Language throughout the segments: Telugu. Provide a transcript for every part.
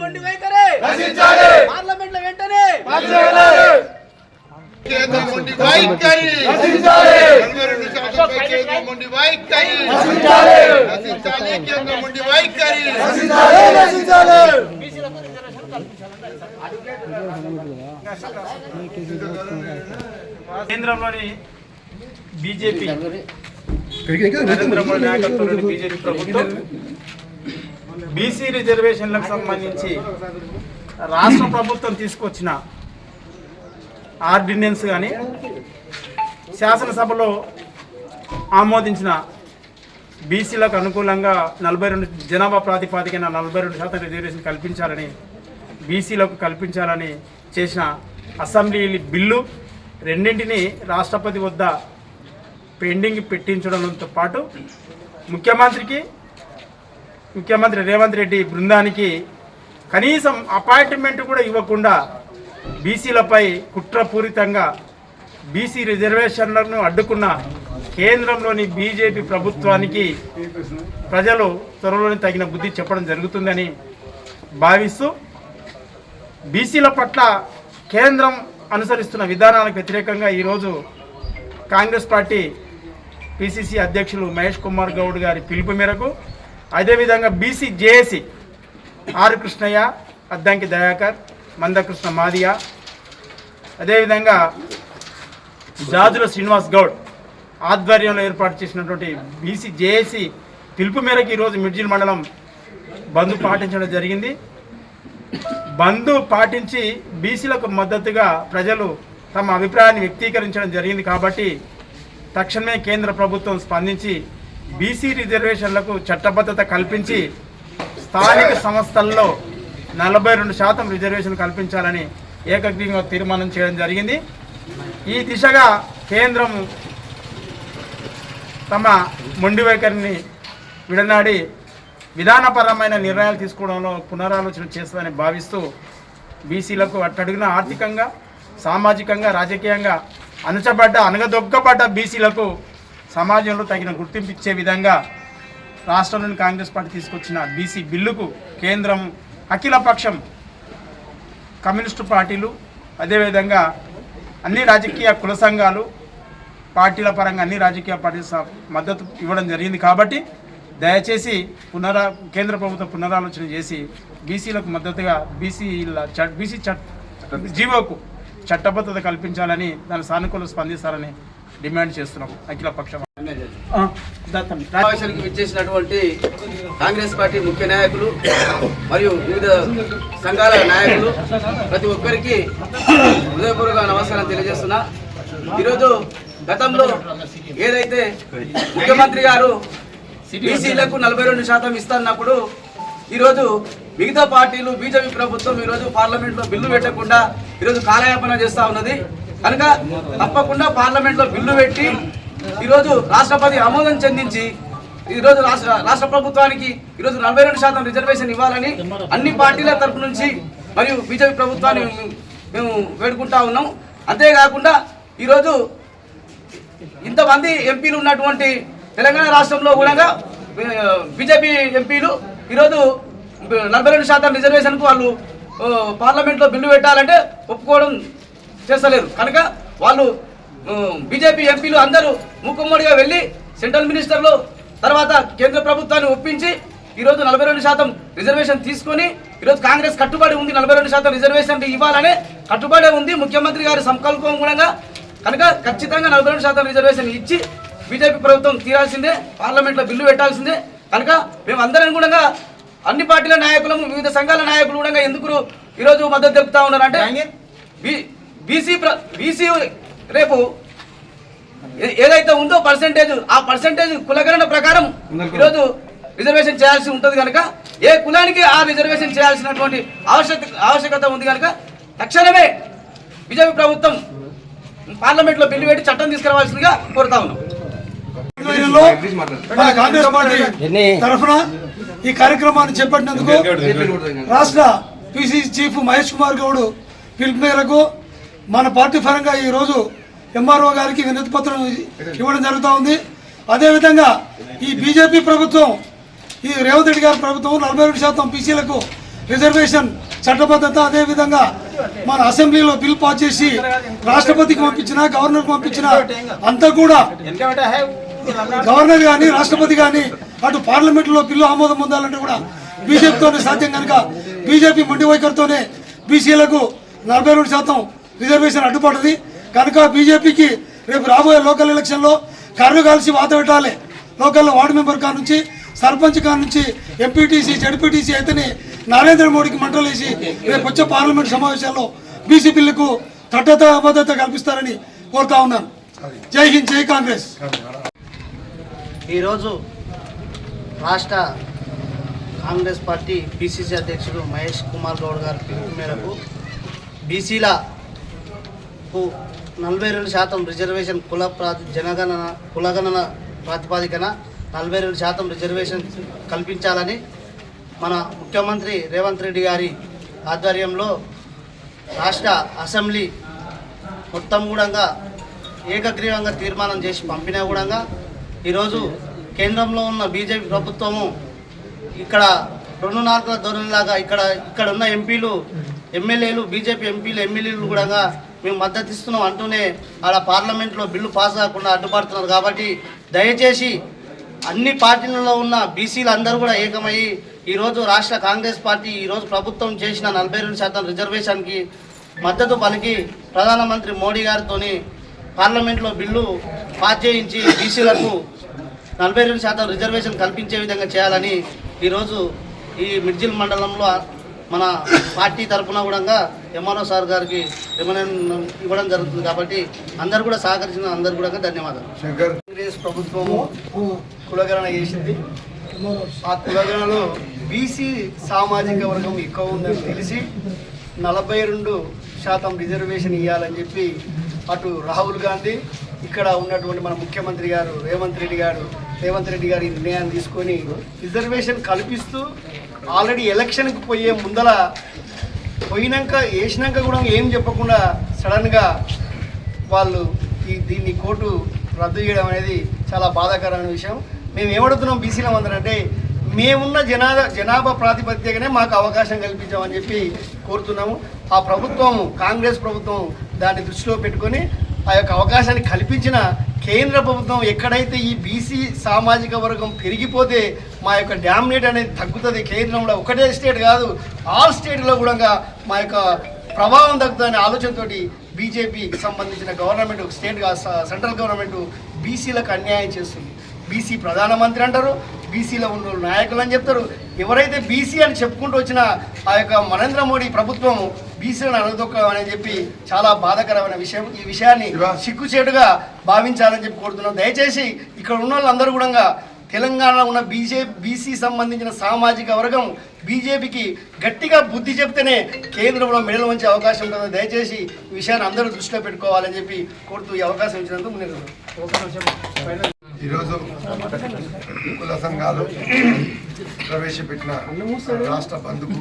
మొండి వైఖరి. రచించాలి. పార్లమెంట్లో వెంటనే. మార్చాలి కేంద్ర మొండి వైఖరి. రచించాలి. నలభై రెండు శాతంపై కేంద్ర మొండి వైఖరి. రచించాలి. రచించాలి కేంద్ర మొండి వైఖరి. రచించాలి. రచించాలి. కేంద్రంలోని బీజేపీ నరేంద్ర మోడీ నాయకత్వంలోని బీజేపీ ప్రభుత్వం బీసీ రిజర్వేషన్లకు సంబంధించి రాష్ట్ర ప్రభుత్వం తీసుకొచ్చిన ఆర్డినెన్స్ కానీ శాసనసభలో ఆమోదించిన బీసీలకు అనుకూలంగా నలభై రెండు జనాభా ప్రాతిపాదికన నలభై రెండు శాతం రిజర్వేషన్ కల్పించాలని బీసీలకు కల్పించాలని చేసిన అసెంబ్లీ బిల్లు రెండింటిని రాష్ట్రపతి వద్ద పెండింగ్ పెట్టించడంతో పాటు ముఖ్యమంత్రికి ముఖ్యమంత్రి రేవంత్ రెడ్డి బృందానికి కనీసం అపాయింట్మెంట్ కూడా ఇవ్వకుండా బీసీలపై కుట్రపూరితంగా బీసీ రిజర్వేషన్లను అడ్డుకున్న కేంద్రంలోని బీజేపీ ప్రభుత్వానికి ప్రజలు త్వరలోనే తగిన బుద్ధి చెప్పడం జరుగుతుందని భావిస్తూ బీసీల పట్ల కేంద్రం అనుసరిస్తున్న విధానాలకు వ్యతిరేకంగా ఈరోజు కాంగ్రెస్ పార్టీ పిసిసి అధ్యక్షులు మహేష్ కుమార్ గౌడ్ గారి పిలుపు మేరకు అదేవిధంగా BC JAC R Krishnaiah Addanki Dayakar Mandakrishna Madiga. అదేవిధంగా జాజుల శ్రీనివాస్ గౌడ్ ఆధ్వర్యంలో ఏర్పాటు చేసినటువంటి బీసీ జేఏసీ పిలుపు మేరకు ఈరోజు మిడ్జిల్ మండలం బంద్ పాటించడం జరిగింది. బంద్ పాటించి బీసీలకు మద్దతుగా ప్రజలు తమ అభిప్రాయాన్ని వ్యక్తీకరించడం జరిగింది కాబట్టి తక్షణమే కేంద్ర ప్రభుత్వం స్పందించి బీసీ రిజర్వేషన్లకు చట్టబద్ధత కల్పించి స్థానిక సంస్థల్లో నలభై రెండు శాతం రిజర్వేషన్ కల్పించాలని ఏకగ్రీవంగా తీర్మానం చేయడం జరిగింది. ఈ దిశగా కేంద్రం తమ మొండి వైఖరిని విడనాడి విధానపరమైన నిర్ణయాలు తీసుకోవడంలో పునరాలోచన చేస్తుందని భావిస్తూ బీసీలకు అట్టడుగున ఆర్థికంగా సామాజికంగా రాజకీయంగా అణచబడ్డ అనగదొక్కబడ్డ బీసీలకు సమాజంలో తగిన గుర్తింపు ఇచ్చే విధంగా రాష్ట్రంలోని కాంగ్రెస్ పార్టీ తీసుకొచ్చిన బీసీ బిల్లుకు కేంద్రం అఖిలపక్షం కమ్యూనిస్టు పార్టీలు అదేవిధంగా అన్ని రాజకీయ కుల సంఘాలు పార్టీల పరంగా అన్ని రాజకీయ పార్టీల మద్దతు ఇవ్వడం జరిగింది కాబట్టి దయచేసి పునరా కేంద్ర ప్రభుత్వం పునరాలోచన చేసి బీసీలకు మద్దతుగా బీసీల బీసీ చట్ జీవోకు చట్టబద్ధత కల్పించాలని దాని సానుకూల స్పందిస్తారని డిమాండ్ చేస్తున్నాం అఖిల పక్షం. సమావేశానికి విచ్చేసినటువంటి కాంగ్రెస్ పార్టీ ముఖ్య నాయకులు మరియు వివిధ సంఘాల నాయకులు ప్రతి ఒక్కరికి హృదయపూర్వక నమస్కారం తెలియజేస్తున్నా. ఈరోజు గతంలో ఏదైతే ముఖ్యమంత్రి గారు బీసీలకు నలభై రెండు శాతం ఇస్తున్నప్పుడు ఈరోజు మిగతా పార్టీలు బీజేపీ ప్రభుత్వం ఈరోజు పార్లమెంట్లో బిల్లు పెట్టకుండా ఈరోజు కాలయాపన చేస్తూ ఉన్నది. కనుక తప్పకుండా పార్లమెంట్లో బిల్లు పెట్టి ఈరోజు రాష్ట్రపతి ఆమోదం చెందించి ఈరోజు రాష్ట్ర రాష్ట్ర ప్రభుత్వానికి ఈరోజు నలభై రెండు శాతం రిజర్వేషన్ ఇవ్వాలని అన్ని పార్టీల తరపు నుంచి మరియు బీజేపీ ప్రభుత్వాన్ని మేము- వేడుకుంటా ఉన్నాం. అంతేకాకుండా ఈరోజు ఇంతమంది ఎంపీలు ఉన్నటువంటి తెలంగాణ రాష్ట్రంలో కూడా బీజేపీ ఎంపీలు ఈరోజు నలభై రెండు శాతం రిజర్వేషన్కు వాళ్ళు పార్లమెంట్లో బిల్లు పెట్టాలంటే ఒప్పుకోవడం చేస్తలేరు. కనుక వాళ్ళు బీజేపీ ఎంపీలు అందరూ మూకుమ్మడిగా వెళ్ళి సెంట్రల్ మినిస్టర్లు తర్వాత కేంద్ర ప్రభుత్వాన్ని ఒప్పించి ఈరోజు నలభై రెండు శాతం రిజర్వేషన్ తీసుకొని ఈరోజు కాంగ్రెస్ కట్టుబడి ఉంది నలభై రెండు శాతం రిజర్వేషన్ ఇవ్వాలనే కట్టుబడి ఉంది ముఖ్యమంత్రి గారి సంకల్పం కూడా కనుక ఖచ్చితంగా నలభై రెండు శాతం రిజర్వేషన్ ఇచ్చి బీజేపీ ప్రభుత్వం తీరాల్సిందే పార్లమెంట్లో బిల్లు పెట్టాల్సిందే. కనుక మేము అందరం కూడా అన్ని పార్టీల నాయకులు వివిధ సంఘాల నాయకులు కూడా ఎందుకు ఈరోజు మద్దతు తెలుపుతా ఉన్నారు అంటే బీసీ బీసీ రేపు ఏదైతే ఉందో పర్సంటేజ్ ఆ పర్సంటేజ్ కులగణన ప్రకారం ఈరోజు రిజర్వేషన్ చేయాల్సి ఉంటుంది కనుక ఏ కులానికి ఆ రిజర్వేషన్ చేయాల్సినటువంటి ఆవశ్యక ఆవశ్యకత ఉంది కనుక తక్షణమే బీజేపీ ప్రభుత్వం పార్లమెంట్లో బిల్లు పెట్టి చట్టం తీసుకురావాల్సిందిగా కోరుతా ఉన్నాం. కాంగ్రెస్ పార్టీ తరఫున ఈ కార్యక్రమాన్ని చేపట్టినందుకు రాష్ట్ర పిసిసి చీఫ్ మహేష్ కుమార్ గౌడ్ పిలుపు మేరకు మన పార్టీ పరంగా ఈ రోజు ఎంఆర్ఓ గారికి వినతి పత్రం ఇవ్వడం జరుగుతూ ఉంది. అదేవిధంగా ఈ బీజేపీ ప్రభుత్వం ఈ రేవంత్ రెడ్డి గారి ప్రభుత్వం నలభై రెండు శాతం బీసీలకు రిజర్వేషన్ చట్టబద్ధత అదేవిధంగా మన అసెంబ్లీలో బిల్ పాస్ చేసి రాష్ట్రపతికి పంపించిన గవర్నర్కి పంపించిన అంతా కూడా గవర్నర్ కానీ రాష్ట్రపతి కానీ అటు పార్లమెంట్లో బిల్లు ఆమోదం పొందాలంటే కూడా బీజేపీతోనే సాధ్యం కనుక బీజేపీ మొండి వైఖరితోనే బీసీలకు నలభై రెండు శాతం రిజర్వేషన్ అడ్డుపడుతుంది కనుక బీజేపీకి రేపు రాబోయే లోకల్ ఎలక్షన్లో కర్రు కలిసి వాత పెట్టాలి. లోకల్లో వార్డు మెంబర్ కా నుంచి సర్పంచ్ కాడ నుంచి ఎంపీటీసీ జడ్పీటీసీ అయితేనే నరేంద్ర మోడీకి మంటలేసి రేపు వచ్చే పార్లమెంట్ సమావేశాల్లో బీసీ బిల్లుకు తట్టత భద్రత కల్పిస్తారని కోరుతా ఉన్నాను. జై హింద్ జై కాంగ్రెస్. ఈరోజు రాష్ట్ర కాంగ్రెస్ పార్టీ పిసిసి అధ్యక్షుడు మహేష్ కుమార్ గౌడ్ గారి పిలుపు మేరకు బీసీల నలభై రెండు శాతం రిజర్వేషన్ కుల ప్రాతి జనగణన కులగణన ప్రాతిపాదికన నలభై రెండు శాతం రిజర్వేషన్ కల్పించాలని మన ముఖ్యమంత్రి రేవంత్ రెడ్డి గారి ఆధ్వర్యంలో రాష్ట్ర అసెంబ్లీ మొత్తం కూడా ఏకగ్రీవంగా తీర్మానం చేసి పంపినా కూడా ఈరోజు కేంద్రంలో ఉన్న బీజేపీ ప్రభుత్వము ఇక్కడ రెండు నాలుగుల ధోరణిలాగా ఇక్కడ ఇక్కడ ఉన్న ఎంపీలు ఎమ్మెల్యేలు బీజేపీ ఎంపీలు ఎమ్మెల్యేలు కూడా మేము మద్దతు ఇస్తున్నాం అంటూనే ఆడ పార్లమెంట్లో బిల్లు పాస్ కాకుండా అడ్డుపడుతున్నారు కాబట్టి దయచేసి అన్ని పార్టీలలో ఉన్న బీసీలు అందరూ కూడా ఏకమయ్యి ఈరోజు రాష్ట్ర కాంగ్రెస్ పార్టీ ఈరోజు ప్రభుత్వం చేసిన నలభై రెండు శాతం రిజర్వేషన్కి మద్దతు పలికి ప్రధానమంత్రి మోడీ గారితో పార్లమెంట్లో బిల్లు పాస్ చేయించి బీసీలకు నలభై రెండు శాతం రిజర్వేషన్ కల్పించే విధంగా చేయాలని ఈరోజు ఈ మిడ్జిల్ మండలంలో మన పార్టీ తరఫున కూడా ఎంఆర్ఓ సార్ గారికి రిమనెండం ఇవ్వడం జరుగుతుంది కాబట్టి అందరు కూడా సహకరించిన అందరు కూడా ధన్యవాదాలు. కాంగ్రెస్ ప్రభుత్వము కులగణన చేసింది. ఆ కులగణనలో బీసీ సామాజిక వర్గం ఎక్కువ ఉందని తెలిసి నలభై రెండు శాతం రిజర్వేషన్ ఇవ్వాలని చెప్పి అటు రాహుల్ గాంధీ ఇక్కడ ఉన్నటువంటి మన ముఖ్యమంత్రి గారు రేవంత్ రెడ్డి గారు రేవంత్ రెడ్డి గారు ఈ నిర్ణయాన్ని తీసుకొని రిజర్వేషన్ కల్పిస్తూ ఆల్రెడీ ఎలక్షన్కి పోయే ముందల పోయినాక వేసినాక కూడా ఏం చెప్పకుండా సడన్గా వాళ్ళు ఈ దీన్ని కోర్టు రద్దు చేయడం అనేది చాలా బాధాకరమైన విషయం. మేము ఏమడుతున్నాం బీసీలం అందరంటే మేమున్న జనాభా జనాభా ప్రాతిపదికనే మాకు అవకాశం కల్పించామని చెప్పి కోరుతున్నాము. ఆ ప్రభుత్వం కాంగ్రెస్ ప్రభుత్వం దాన్ని దృష్టిలో పెట్టుకొని ఆ యొక్క అవకాశాన్ని కల్పించిన కేంద్ర ప్రభుత్వం ఎక్కడైతే ఈ బీసీ సామాజిక వర్గం పెరిగిపోతే మా యొక్క డామినేట్ అనేది తగ్గుతుంది. కేంద్రంలో ఒకటే స్టేట్ కాదు ఆల్ స్టేట్లో కూడా మా యొక్క ప్రభావం తగ్గుతుందనే ఆలోచనతోటి బీజేపీకి సంబంధించిన గవర్నమెంట్ స్టేట్ సెంట్రల్ గవర్నమెంట్ బీసీలకు అన్యాయం చేస్తుంది. బీసీ ప్రధానమంత్రి అంటారు బీసీలో ఉన్న వాళ్ళు నాయకులు అని చెప్తారు. ఎవరైతే బీసీ అని చెప్పుకుంటూ వచ్చిన ఆ యొక్క నరేంద్ర మోడీ ప్రభుత్వం బీసీలను అనదొక్కడం అని చెప్పి చాలా బాధాకరమైన విషయం. ఈ విషయాన్ని సిగ్గుచేటుగా భావించాలని చెప్పి కోరుతున్నాం. దయచేసి ఇక్కడ ఉన్న వాళ్ళందరూ కూడా తెలంగాణలో ఉన్న బీజే బీసీ సంబంధించిన సామాజిక వర్గం బీజేపీకి గట్టిగా బుద్ధి చెప్తేనే కేంద్రంలో మెడలు వంచే అవకాశం ఉంటుంది. దయచేసి ఈ విషయాన్ని అందరూ దృష్టిలో పెట్టుకోవాలని చెప్పి కోరుతూ ఈ అవకాశం ఇచ్చినందుకు నేను ఈరోజు కుల సంఘాలు ప్రవేశపెట్టిన రాష్ట్ర బంధుకు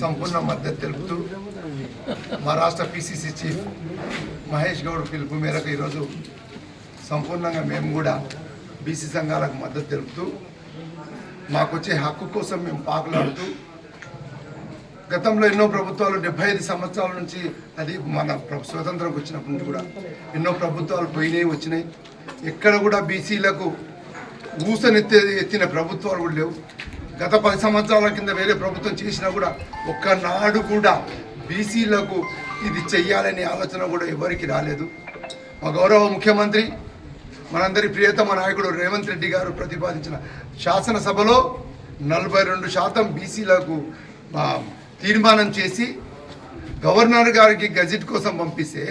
సంపూర్ణ మద్దతు తెలుపుతూ మా రాష్ట్ర పిసిసి చీఫ్ మహేష్ గౌడ్ పిలుపు మేరకు ఈరోజు సంపూర్ణంగా మేము కూడా బీసీ సంఘాలకు మద్దతు తెలుపుతూ మాకొచ్చే హక్కు కోసం మేము పాకులాడుతూ గతంలో ఎన్నో ప్రభుత్వాలు డెబ్బై ఐదు సంవత్సరాల నుంచి అది మన స్వతంత్రం వచ్చినప్పటి నుంచి కూడా ఎన్నో ప్రభుత్వాలు పోయినాయి వచ్చినాయి. ఎక్కడ కూడా బీసీలకు ఊసనెత్తే ఎత్తిన ప్రభుత్వాలు కూడా లేవు. గత పది సంవత్సరాల కింద వేరే ప్రభుత్వం చేసినా కూడా ఒక్కనాడు కూడా బీసీలకు ఇది చెయ్యాలనే ఆలోచన కూడా ఎవరికి రాలేదు. మా గౌరవ ముఖ్యమంత్రి మనందరి ప్రియతమ నాయకుడు రేవంత్ రెడ్డి గారు ప్రతిపాదించిన శాసనసభలో నలభై రెండు శాతం బీసీలకు తీర్మానం చేసి గవర్నర్ గారికి గజెట్ కోసం పంపిస్తే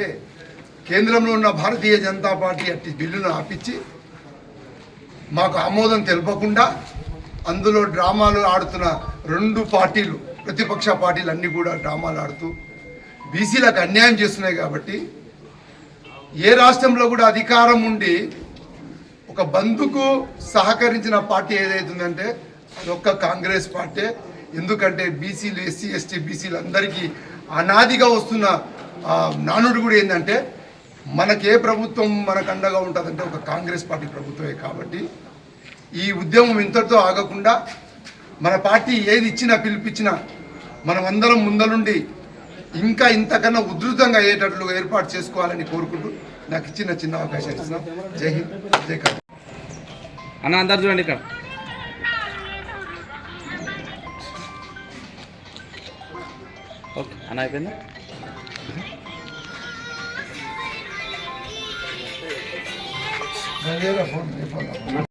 కేంద్రంలో ఉన్న భారతీయ జనతా పార్టీ అట్టి బిల్లును ఆపించి మాకు ఆమోదం తెలపకుండా అందులో డ్రామాలు ఆడుతున్న రెండు పార్టీలు ప్రతిపక్ష పార్టీలు అన్నీ కూడా డ్రామాలు ఆడుతూ బీసీలకు అన్యాయం చేస్తున్నాయి కాబట్టి ఏ రాష్ట్రంలో కూడా అధికారం ఉండి ఒక బంధుకు సహకరించిన పార్టీ ఏదైతుందంటే అదొక్క ఒక్క కాంగ్రెస్ పార్టీ. ఎందుకంటే బీసీలు ఎస్సీ ఎస్టీ బీసీలు అందరికీ అనాదిగా వస్తున్న నానుడు కూడా ఏంటంటే మనకే ప్రభుత్వం మనకు అండగా ఉంటుందంటే ఒక కాంగ్రెస్ పార్టీ ప్రభుత్వమే కాబట్టి ఈ ఉద్యమం ఇంతటితో ఆగకుండా మన పార్టీ ఏది ఇచ్చినా పిలిపించినా మనం అందరం ముందలుండి ఇంకా ఇంతకన్నా ఉధృతంగా అయ్యేటట్లు ఏర్పాటు చేసుకోవాలని కోరుకుంటూ నాకు ఇచ్చిన చిన్న అవకాశం ఇస్తున్నాం. జై హింద్. జై కాంగ్రెస్ అన్న అందరు చూడండి ఇక్కడ. ఓకే అన్న అయిపోయిందా? Phone phone